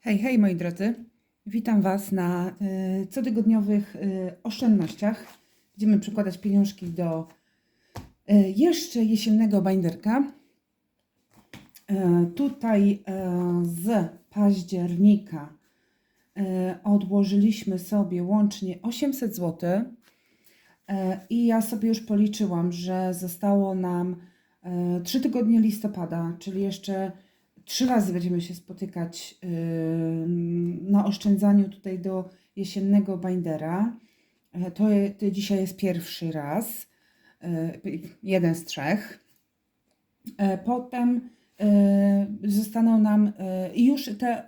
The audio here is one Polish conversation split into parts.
Hej, hej moi drodzy. Witam Was na y, cotygodniowych y, oszczędnościach. Będziemy przekładać pieniążki do y, jeszcze jesiennego binderka. Y, tutaj y, z października y, odłożyliśmy sobie łącznie 800 zł. Y, I ja sobie już policzyłam, że zostało nam 3 tygodnie listopada, czyli jeszcze trzy razy będziemy się spotykać na oszczędzaniu tutaj do jesiennego bindera. E, To, to dzisiaj jest pierwszy raz, yy, jeden z trzech. E, Potem zostaną nam już te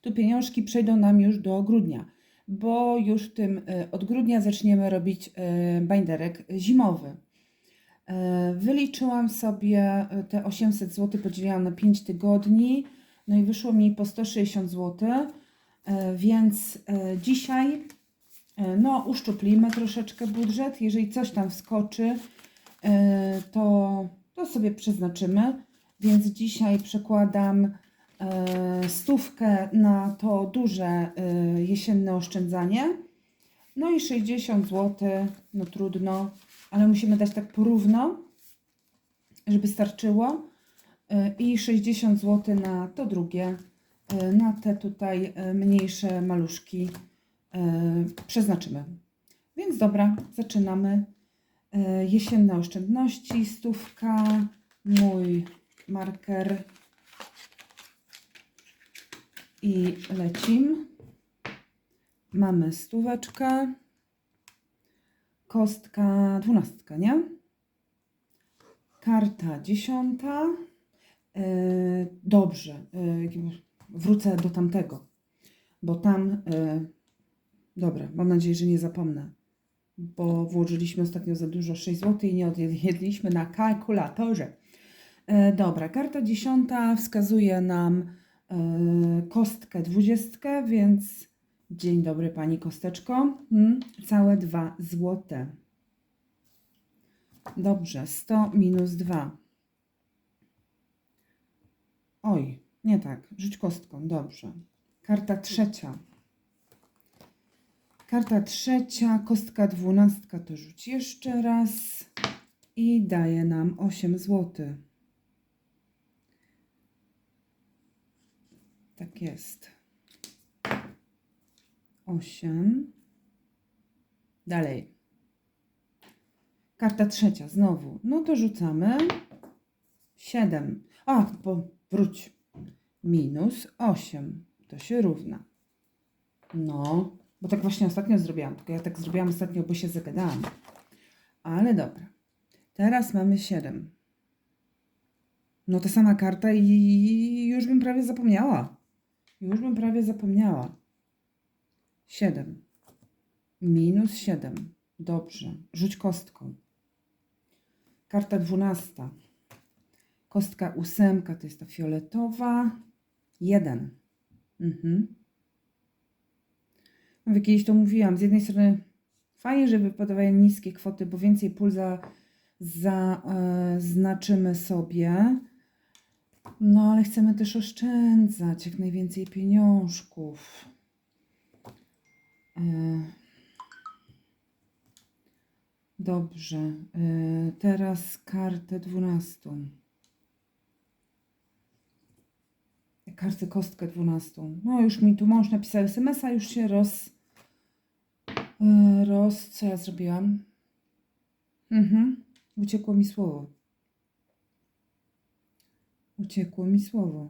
tu pieniążki przejdą nam już do grudnia, bo już w tym od grudnia zaczniemy robić binderek zimowy. E, Wyliczyłam sobie e, te 800 zł, podzieliłam na 5 tygodni, no i wyszło mi po 160 zł, e, więc dzisiaj no uszczuplimy troszeczkę budżet, jeżeli coś tam wskoczy, to, to sobie przeznaczymy, więc dzisiaj przekładam stówkę na to duże jesienne oszczędzanie, no i 60 zł, no trudno, ale musimy dać tak porówno, żeby starczyło. Y, I 60 zł na to drugie, y, na te tutaj y, mniejsze maluszki przeznaczymy. Więc dobra, zaczynamy. Jesienne oszczędności, stówka, mój marker i lecim. Mamy stóweczkę kostka dwunastka, nie? Karta dziesiąta. Yy, dobrze, yy, wrócę do tamtego, bo tam, yy, dobra, mam nadzieję, że nie zapomnę, bo włożyliśmy ostatnio za dużo 6 zł i nie odjedliśmy na kalkulatorze. Dobra, karta dziesiąta wskazuje nam kostkę dwudziestkę, więc Dzień dobry Pani Kosteczko. Hmm, całe 2 złote. Dobrze, 100 minus 2. Oj, nie tak. Rzuć kostką, dobrze. Karta trzecia. Karta trzecia, kostka dwunastka to rzuć jeszcze raz i daje nam 8 zł. Tak jest. 8. Dalej. Karta trzecia, znowu. No to rzucamy. 7. A, bo wróć. Minus 8. To się równa. No, bo tak właśnie ostatnio zrobiłam. Tylko ja tak zrobiłam ostatnio, bo się zagadałam. Ale dobra. Teraz mamy 7. No to sama karta i już bym prawie zapomniała. Już bym prawie zapomniała. 7. Minus 7. Dobrze. Rzuć kostką. Karta 12. Kostka ósemka to jest ta fioletowa. 1. Mhm. Mówię, kiedyś to mówiłam. Z jednej strony fajnie, że wypadają niskie kwoty, bo więcej pól za, za, e, sobie. No, ale chcemy też oszczędzać jak najwięcej pieniążków. E, Dobrze. E, Teraz kartę dwunastą. Kartę kostkę dwunastą. No już mi tu mąż napisał SMS-a, już się roz... e, Roz... Co ja zrobiłam? Mhm. Uciekło mi słowo. Uciekło mi słowo.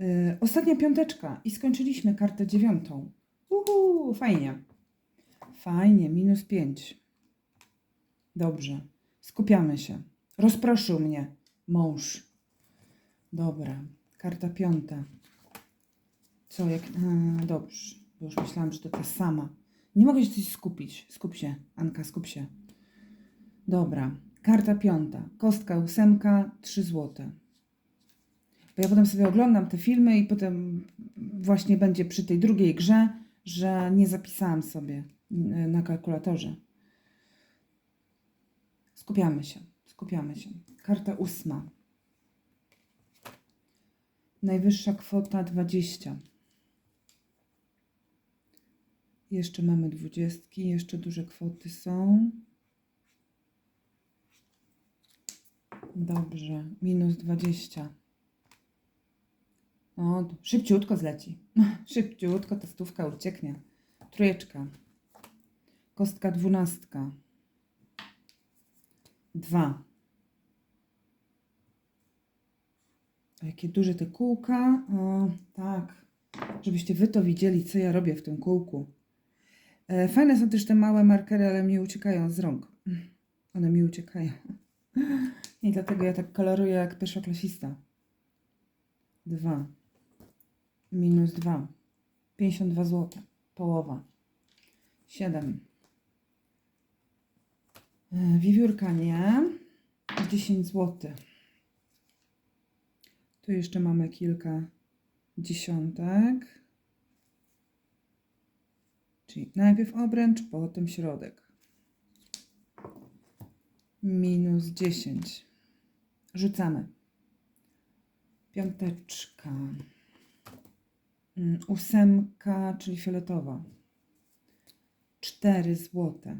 E, Ostatnia piąteczka i skończyliśmy kartę dziewiątą. Uhu, fajnie. Fajnie, minus 5. Dobrze. Skupiamy się. Rozproszył mnie mąż. Dobra. Karta piąta. Co, jak... A, dobrze. Bo już myślałam, że to ta sama. Nie mogę się coś skupić. Skup się, Anka, skup się. Dobra. Karta piąta. Kostka ósemka, 3 złote. Bo ja potem sobie oglądam te filmy i potem właśnie będzie przy tej drugiej grze, że nie zapisałam sobie y, na kalkulatorze. Skupiamy się, skupiamy się. Karta ósma. Najwyższa kwota 20. Jeszcze mamy dwudziestki, jeszcze duże kwoty są. Dobrze, minus 20. O, d- szybciutko zleci. Szybciutko ta stówka ucieknie. Trójeczka. Kostka dwunastka. Dwa. A Jakie duże te kółka. O, tak. Żebyście wy to widzieli, co ja robię w tym kółku. E, Fajne są też te małe markery, ale mi uciekają z rąk. One mi uciekają. I dlatego ja tak koloruję jak pierwszoklasista. Dwa. Minus dwa. 52 zł. Połowa. Siedem. E, Wiewiórka nie. 10 zł. Tu jeszcze mamy kilka dziesiątek. Czyli najpierw obręcz, potem środek. Minus 10. Rzucamy. Piąteczka. Mm, Ósemka, czyli fioletowa. 4 złote.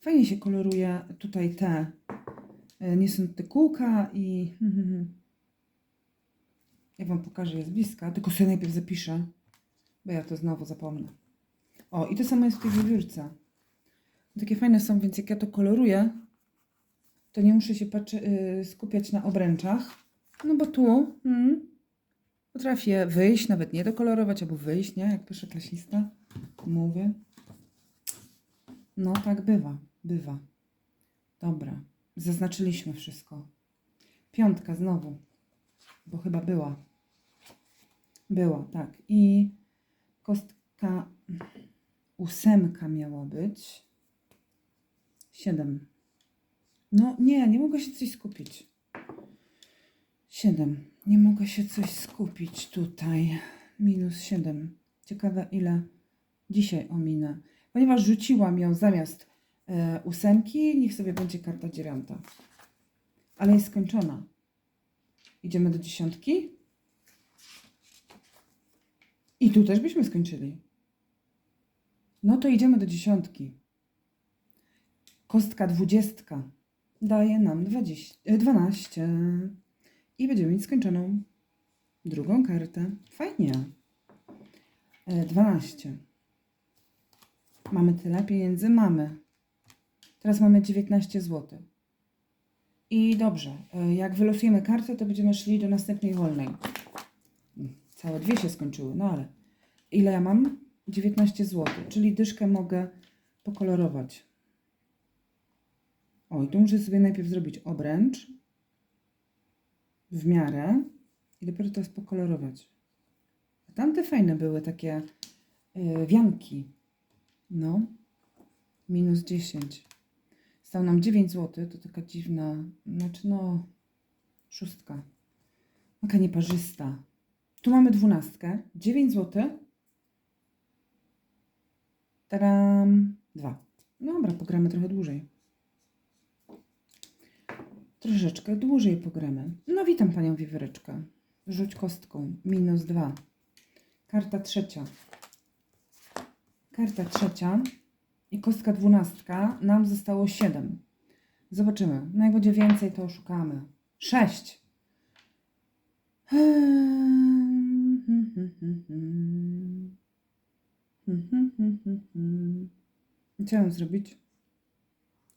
Fajnie się koloruje tutaj te. e, Nie są te kółka i. Ja Wam pokażę je z bliska, tylko sobie najpierw zapiszę, bo ja to znowu zapomnę. O, i to samo jest w tej wiewiórce. Takie fajne są, więc jak ja to koloruję, to nie muszę się y, skupiać na obręczach. No bo tu mm, potrafię wyjść, nawet nie dokolorować, albo wyjść, nie? Jak pierwszoklasista mówię. No tak bywa, bywa. Dobra, zaznaczyliśmy wszystko. Piątka znowu, bo chyba była. Była, tak. I kostka ósemka miała być. Siedem. No nie, nie mogę się coś skupić. Siedem. Nie mogę się coś skupić tutaj. Minus siedem. Ciekawe ile dzisiaj ominę. Ponieważ rzuciłam ją zamiast e, ósemki, niech sobie będzie karta dziewiąta. Ale jest skończona. Idziemy do dziesiątki. I tu też byśmy skończyli. No to idziemy do dziesiątki. Kostka dwudziestka daje nam 20, e, 12. I będziemy mieć skończoną drugą kartę. Fajnie. E, 12. Mamy tyle pieniędzy? Mamy. Teraz mamy 19 zł. I dobrze, e, jak wylosujemy kartę, to będziemy szli do następnej wolnej. Całe dwie się skończyły, no ale ile ja mam? 19 zł, czyli dyszkę mogę pokolorować. O, i tu muszę sobie najpierw zrobić obręcz w miarę i dopiero teraz pokolorować. A tamte fajne były takie y, wianki. No, minus 10. Stał nam 9 zł, to taka dziwna, znaczy no, szóstka. Taka nieparzysta. Tu mamy dwunastkę, 9 zł. Taram, dwa. Dobra, pogramy trochę dłużej. Troszeczkę dłużej pogramy. No witam Panią Wiwereczkę. Rzuć kostką. Minus dwa. Karta trzecia. Karta trzecia i kostka dwunastka. Nam zostało siedem. Zobaczymy. No jak będzie więcej, to oszukamy. Sześć. Co mam zrobić?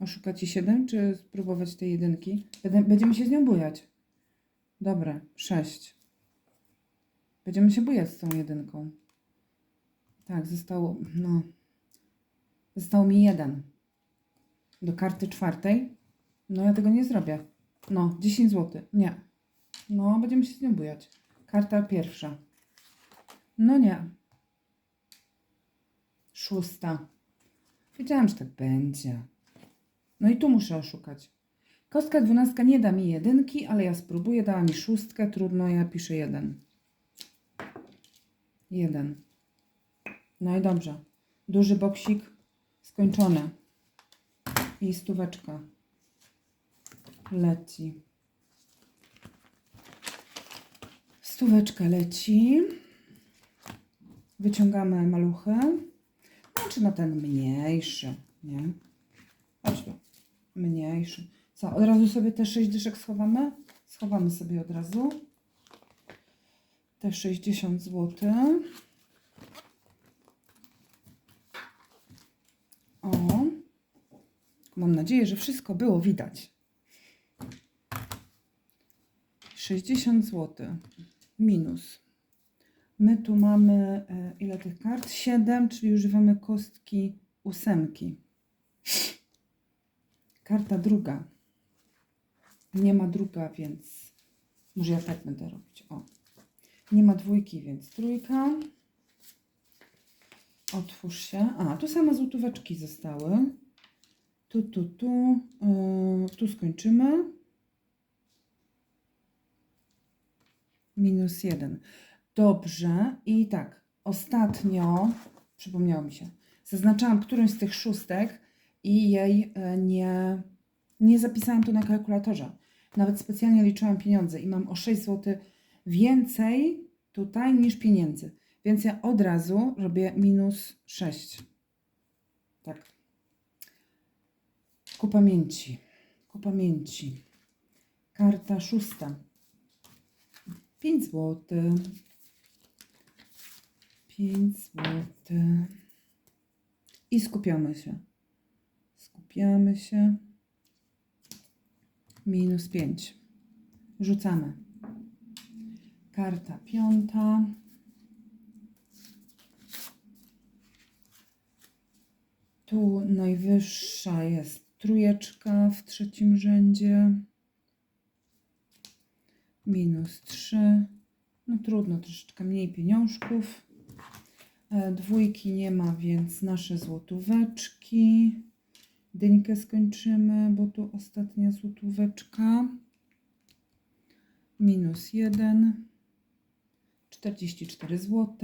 Oszukać i 7, czy spróbować tej jedynki? Będziemy się z nią bujać. Dobra, 6. Będziemy się bujać z tą jedynką. Tak, zostało, no. Został mi jeden. Do karty czwartej. No ja tego nie zrobię. No, 10 zł. Nie. No, będziemy się z nią bujać. Karta pierwsza. No nie. Szósta. Wiedziałam, że tak będzie. No i tu muszę oszukać. Kostka dwunastka nie da mi jedynki, ale ja spróbuję. Dała mi szóstkę, trudno, ja piszę jeden. Jeden. No i dobrze. Duży boksik skończony. I stóweczka leci. Stóweczka leci. Wyciągamy maluchy. Znaczy na ten mniejszy, nie? Mniejszy. Co, od razu sobie te 6 dyszek schowamy? Schowamy sobie od razu. Te 60 zł. O. Mam nadzieję, że wszystko było widać. 60 zł minus. My tu mamy e, ile tych kart? 7, czyli używamy kostki ósemki. Karta druga. Nie ma druga, więc może ja tak będę robić. O. Nie ma dwójki, więc trójka. Otwórz się. A, tu same złotóweczki zostały. Tu, tu, tu. Yy, tu skończymy. Minus jeden. Dobrze. I tak, ostatnio, przypomniało mi się, zaznaczałam którąś z tych szóstek i jej e, nie, nie zapisałam to na kalkulatorze. Nawet specjalnie liczyłam pieniądze i mam o 6 zł więcej tutaj niż pieniędzy. Więc ja od razu robię minus 6. Tak. Ku pamięci. Ku pamięci. Karta szósta. 5 zł. 5 zł. I skupiamy się. Skupiamy się. Minus 5. Rzucamy. Karta piąta. Tu najwyższa jest trójeczka w trzecim rzędzie. Minus 3. No trudno, troszeczkę mniej pieniążków. E, Dwójki nie ma, więc nasze złotóweczki. Dyńkę skończymy, bo tu ostatnia złotóweczka. Minus 1. 44 zł.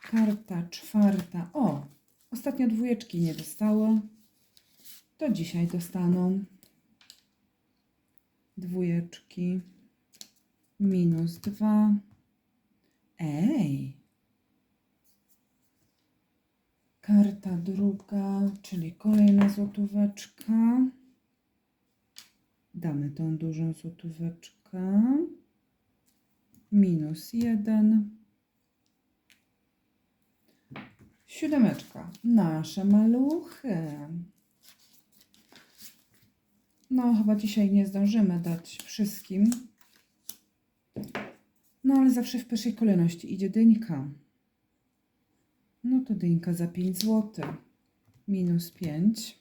Karta czwarta. O, ostatnio dwójeczki nie dostały. To dzisiaj dostaną. Dwójeczki. Minus 2. Ej. Karta druga, czyli kolejna złotóweczka. Damy tą dużą złotóweczkę. Minus jeden. Siódemeczka. Nasze maluchy. No, chyba dzisiaj nie zdążymy dać wszystkim. No, ale zawsze w pierwszej kolejności idzie dyńka. No to dyńka za 5 zł. Minus 5.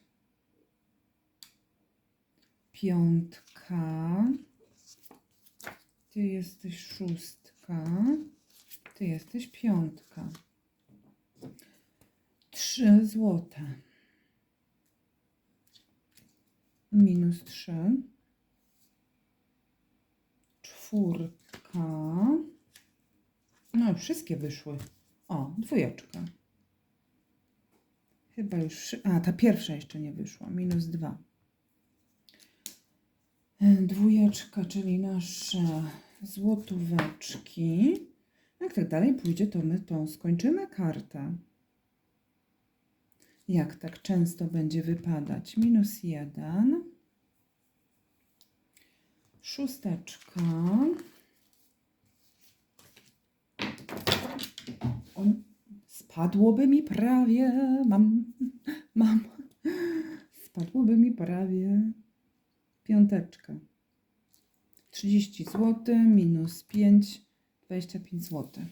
Piątka. Ty jesteś szóstka. Ty jesteś piątka. 3 złote. Minus 3. Czwórka. No, wszystkie wyszły. Dwójeczka. Chyba już. A, ta pierwsza jeszcze nie wyszła. Minus dwa. E, Dwójeczka, czyli nasze złotóweczki. Jak tak dalej pójdzie, to my tą skończymy kartę. Jak tak często będzie wypadać? Minus jeden. Szósteczka. On spadłoby mi prawie. Mam, mam. Spadłoby mi prawie. Piąteczka. 30 zł minus 5, 25 zł.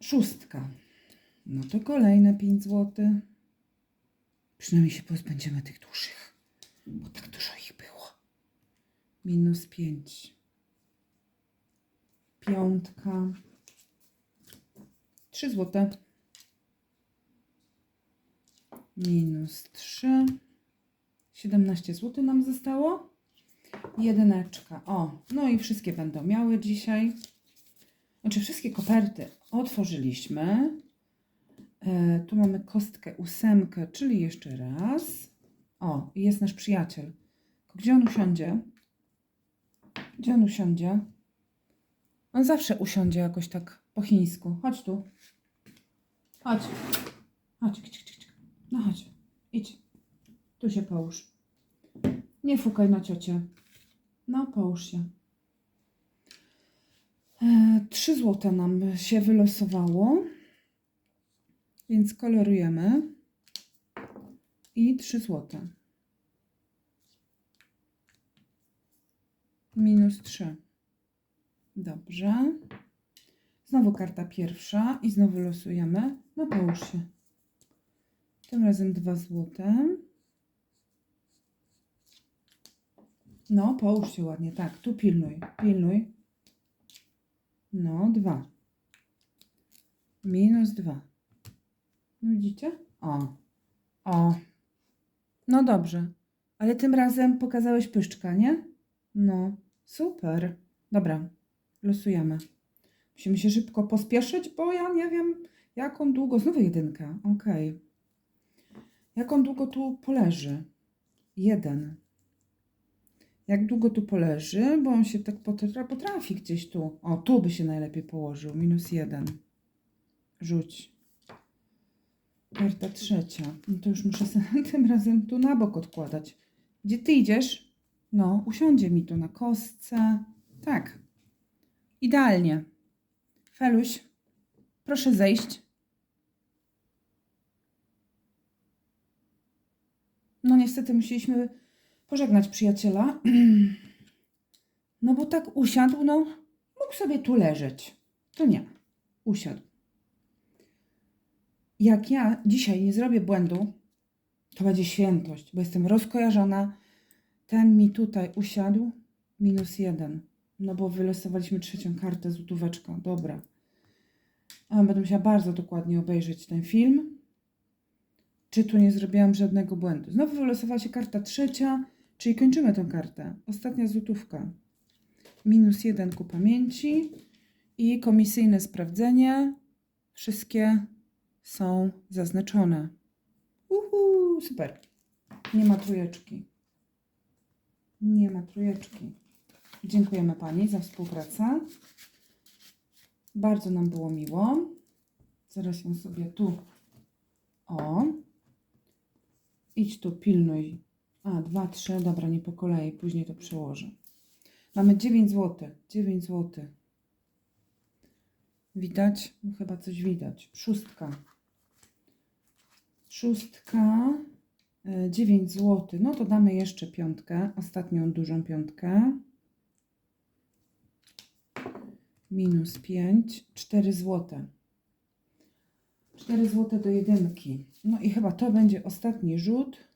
Szóstka. No to kolejne 5 zł. Przynajmniej się pozbędziemy tych dużych, bo tak dużo ich było. Minus 5. Piątka. 3 zł. Minus 3. 17 zł nam zostało. Jedyneczka. O, no i wszystkie będą miały dzisiaj. Znaczy wszystkie koperty otworzyliśmy. E, tu mamy kostkę ósemkę, czyli jeszcze raz. O, jest nasz przyjaciel. Gdzie on usiądzie? Gdzie on usiądzie? On zawsze usiądzie jakoś tak po chińsku. Chodź tu. Chodź. Chodź. Kć. No chodź. Idź. Tu się połóż. Nie fukaj na ciocię. No, połóż się. E, Trzy złote nam się wylosowało. Więc kolorujemy. I trzy złote. Minus trzy. Dobrze. Znowu karta pierwsza i znowu losujemy. No połóż się. Tym razem dwa złote. No, połóż się ładnie. Tak, tu pilnuj. Pilnuj. No, dwa. Minus dwa. Widzicie? O. O. No dobrze. Ale tym razem pokazałeś pyszczka, nie? No, super. Dobra, losujemy. Musimy się szybko pospieszyć, bo ja nie wiem, jak on długo. Znowu jedynka. Okej. Jak on długo tu poleży? Jeden. Jak długo tu poleży, bo on się tak potra potrafi gdzieś tu. O, tu by się najlepiej położył. Minus jeden. Rzuć. Karta trzecia. No to już muszę sobie tym razem tu na bok odkładać. Gdzie ty idziesz? No, usiądzie mi tu na kostce. Tak. Idealnie. Feluś, proszę zejść. No niestety musieliśmy pożegnać przyjaciela. No bo tak usiadł, no mógł sobie tu leżeć. To nie. Usiadł. Jak ja dzisiaj nie zrobię błędu, to będzie świętość, bo jestem rozkojarzona. Ten mi tutaj usiadł, minus jeden. No bo wylosowaliśmy trzecią kartę, złotóweczka. Dobra. A będę musiała bardzo dokładnie obejrzeć ten film. Czy tu nie zrobiłam żadnego błędu? Znowu wylosowała się karta trzecia, czyli kończymy tę kartę. Ostatnia złotówka. Minus jeden ku pamięci i komisyjne sprawdzenie. Wszystkie są zaznaczone. Uhu, super. Nie ma trójeczki. Nie ma trójeczki. Dziękujemy Pani za współpracę. Bardzo nam było miło. Zaraz ją sobie tu. O. Idź tu, pilnuj. A, dwa, trzy. Dobra, nie po kolei. Później to przełożę. Mamy 9 zł. 9 zł. Widać? No, chyba coś widać. Szóstka. Szóstka. 9 zł. No to damy jeszcze piątkę. Ostatnią dużą piątkę. Minus 5. 4 zł. 4 zł do jedynki. No i chyba to będzie ostatni rzut.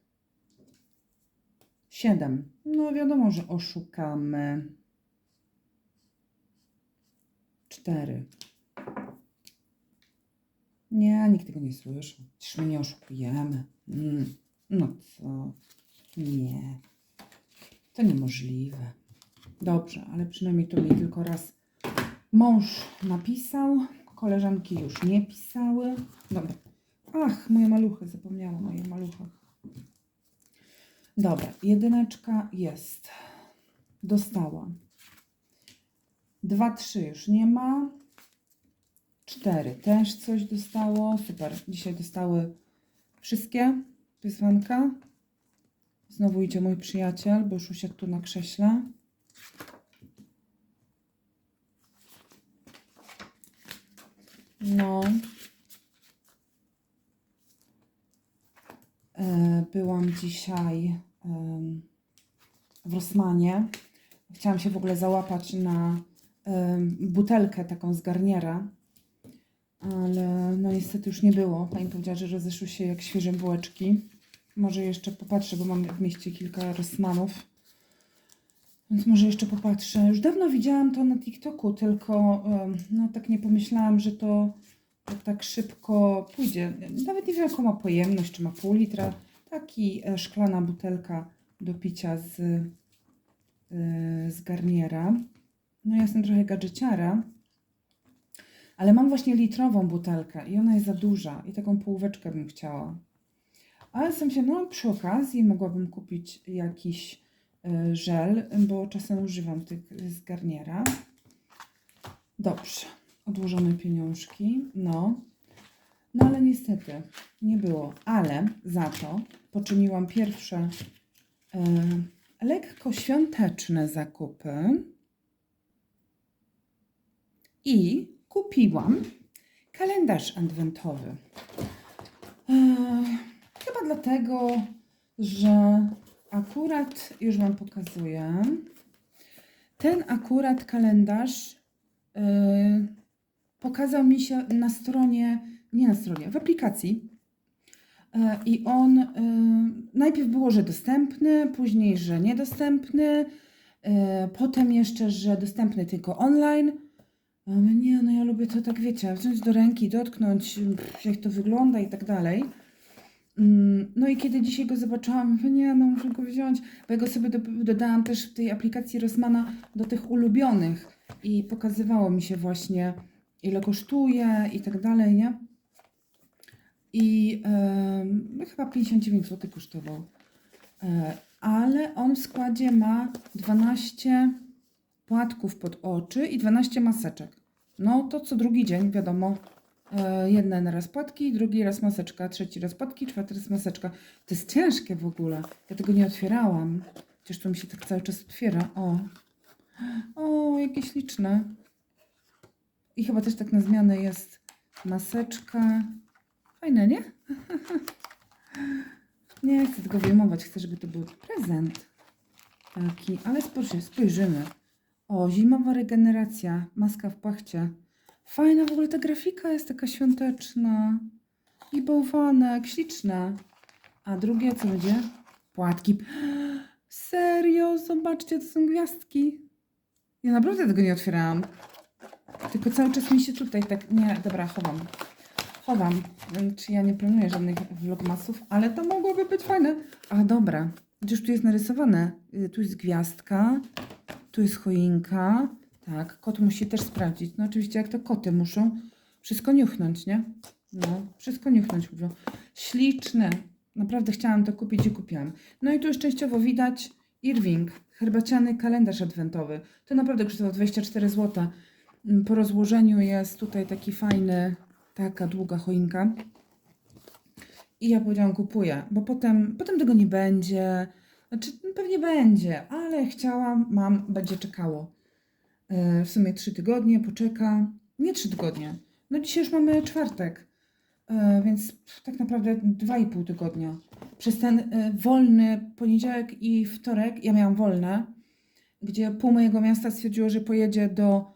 7. No wiadomo, że oszukamy. 4. Nie, nikt tego nie słyszał. Przecież my nie oszukujemy. Mm. No co? Nie. To niemożliwe. Dobrze, ale przynajmniej to mi tylko raz mąż napisał. Koleżanki już nie pisały. Dobra. Ach, moje maluchy, zapomniałam o moich maluchach. Dobra, jedyneczka jest. Dostała. Dwa, trzy już nie ma. Cztery też coś dostało. Super. Dzisiaj dostały wszystkie wyzwanka. Znowu idzie mój przyjaciel, bo już usiadł tu na krześle. No. E, Byłam dzisiaj w Rosmanie. Chciałam się w ogóle załapać na butelkę taką z garniera, ale no niestety już nie było. Pani powiedziała, że rozeszły się jak świeże bułeczki. Może jeszcze popatrzę, bo mam w mieście kilka Rosmanów. Więc może jeszcze popatrzę. Już dawno widziałam to na TikToku, tylko no tak nie pomyślałam, że to, to tak szybko pójdzie. Nawet nie wiem, jaką ma pojemność, czy ma pół litra. Taki e, szklana butelka do picia z, e, z garniera. No ja jestem trochę gadżeciara, ale mam właśnie litrową butelkę i ona jest za duża i taką połóweczkę bym chciała. Ale sam się, no przy okazji mogłabym kupić jakiś żel, bo czasem używam tych z garniera. Dobrze, odłożone pieniążki. No. No ale niestety nie było. Ale za to poczyniłam pierwsze e, lekko świąteczne zakupy i kupiłam kalendarz adwentowy. E, chyba dlatego, że akurat, już Wam pokazuję, ten akurat kalendarz e, pokazał mi się na stronie, nie na stronie, w aplikacji. E, I on e, najpierw było, że dostępny, później, że niedostępny, e, potem jeszcze, że dostępny tylko online. Nie, no ja lubię to tak, wiecie, wziąć do ręki, dotknąć, jak to wygląda i tak dalej. Mm, No i kiedy dzisiaj go zobaczyłam, nie, no muszę go wziąć, bo ja go sobie do, dodałam też w tej aplikacji Rossmana do tych ulubionych i pokazywało mi się właśnie, ile kosztuje i tak dalej, nie? I no chyba 59 zł kosztował. E, ale on w składzie ma 12 płatków pod oczy i 12 maseczek. No to co drugi dzień, wiadomo, e, jeden raz płatki, drugi raz maseczka, trzeci raz płatki, czwarty raz maseczka. To jest ciężkie w ogóle. Ja tego nie otwierałam. Chociaż to mi się tak cały czas otwiera. O, o, jakie śliczne. I chyba też tak na zmianę jest maseczka. Fajne, nie? nie chcę tego wyjmować, chcę, żeby to był prezent. Taki, ale spojrzy, spojrzymy. O, zimowa regeneracja, maska w płachcie. Fajna w ogóle ta grafika jest taka świąteczna. I bałwanek, śliczna. A drugie co będzie? Płatki. Serio, zobaczcie, to są gwiazdki. Ja naprawdę tego nie otwierałam. Tylko cały czas mi się tutaj tak. Nie, dobra, chowam. Chowam. Czy ja nie planuję żadnych vlogmasów, ale to mogłoby być fajne. A dobra. Gdzież tu jest narysowane? Y, Tu jest gwiazdka. Tu jest choinka. Tak, kot musi też sprawdzić. No oczywiście jak to koty muszą wszystko niuchnąć, nie? No, wszystko niuchnąć mówią. Śliczne. Naprawdę chciałam to kupić i kupiłam. No i tu już częściowo widać Irving, herbaciany kalendarz adwentowy. To naprawdę kosztowało 24 zł. Po rozłożeniu jest tutaj taki fajny, taka długa choinka. I ja powiedziałam, kupuję, bo potem, potem tego nie będzie. Znaczy, pewnie będzie, ale chciałam, mam, będzie czekało. E, W sumie trzy tygodnie, poczeka. Nie trzy tygodnie. No dzisiaj już mamy czwartek, e, więc tak naprawdę dwa i pół tygodnia. Przez ten e, wolny poniedziałek i wtorek, ja miałam wolne, gdzie pół mojego miasta stwierdziło, że pojedzie do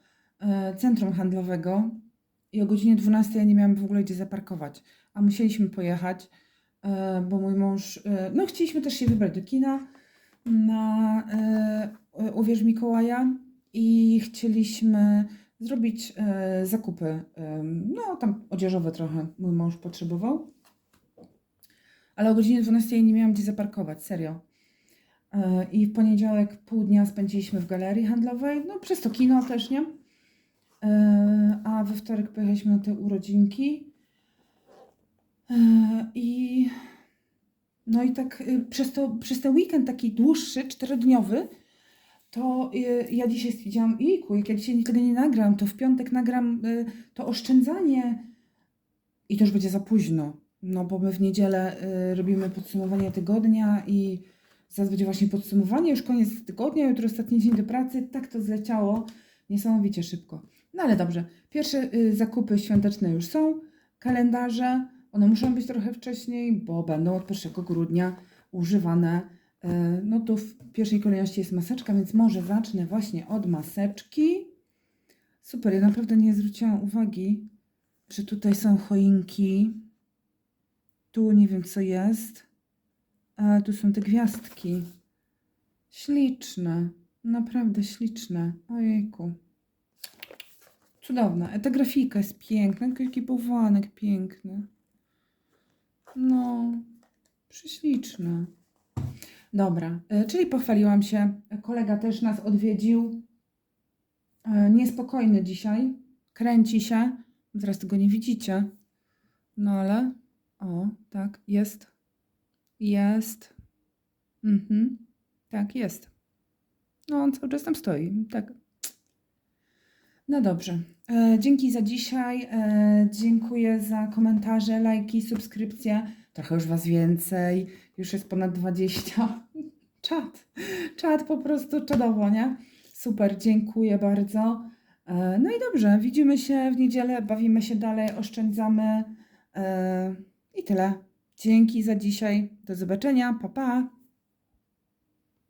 centrum handlowego i o godzinie 12 ja nie miałam w ogóle gdzie zaparkować, a musieliśmy pojechać, bo mój mąż, no chcieliśmy też się wybrać do kina na Uwierz Mikołaja i chcieliśmy zrobić e, zakupy, no tam odzieżowe trochę mój mąż potrzebował, ale o godzinie 12 nie miałam gdzie zaparkować, serio. E, I w poniedziałek pół dnia spędziliśmy w galerii handlowej, no przez to kino też, nie? E, A we wtorek pojechaliśmy na te urodzinki. I no i tak y, przez, to, przez ten weekend taki dłuższy, czterodniowy, to y, ja dzisiaj stwierdziłam, jejku, jak ja dzisiaj tego nie nagram, to w piątek nagram y, to oszczędzanie i to już będzie za późno. No bo my w niedzielę y, robimy podsumowanie tygodnia i zaraz będzie właśnie podsumowanie, już koniec tygodnia, jutro ostatni dzień do pracy. Tak to zleciało niesamowicie szybko. No ale dobrze, pierwsze zakupy świąteczne już są, kalendarze, one muszą być trochę wcześniej, bo będą od 1 grudnia używane. Y, No tu w pierwszej kolejności jest maseczka, więc może zacznę właśnie od maseczki. Super, ja naprawdę nie zwróciłam uwagi, że tutaj są choinki. Tu nie wiem co jest. A tu są te gwiazdki. Śliczne. Naprawdę śliczne. Ojejku. Cudowna. E, Ta grafika jest piękna. Jaki bałwanek piękny. No, prześliczne. Dobra, e, czyli pochwaliłam się. Kolega też nas odwiedził. E, Niespokojny dzisiaj. Kręci się. Zaraz tego nie widzicie. No ale. O, tak, jest. Jest. Mhm. Tak, jest. No, on cały czas tam stoi. Tak. No dobrze. E, dzięki za dzisiaj. E, dziękuję za komentarze, lajki, subskrypcje. Trochę już Was więcej. Już jest ponad 20. Czad. Czad po prostu czadowo, nie? Super, dziękuję bardzo. E, no i dobrze, widzimy się w niedzielę, bawimy się dalej, oszczędzamy. E, I tyle. Dzięki za dzisiaj. Do zobaczenia. Pa, pa.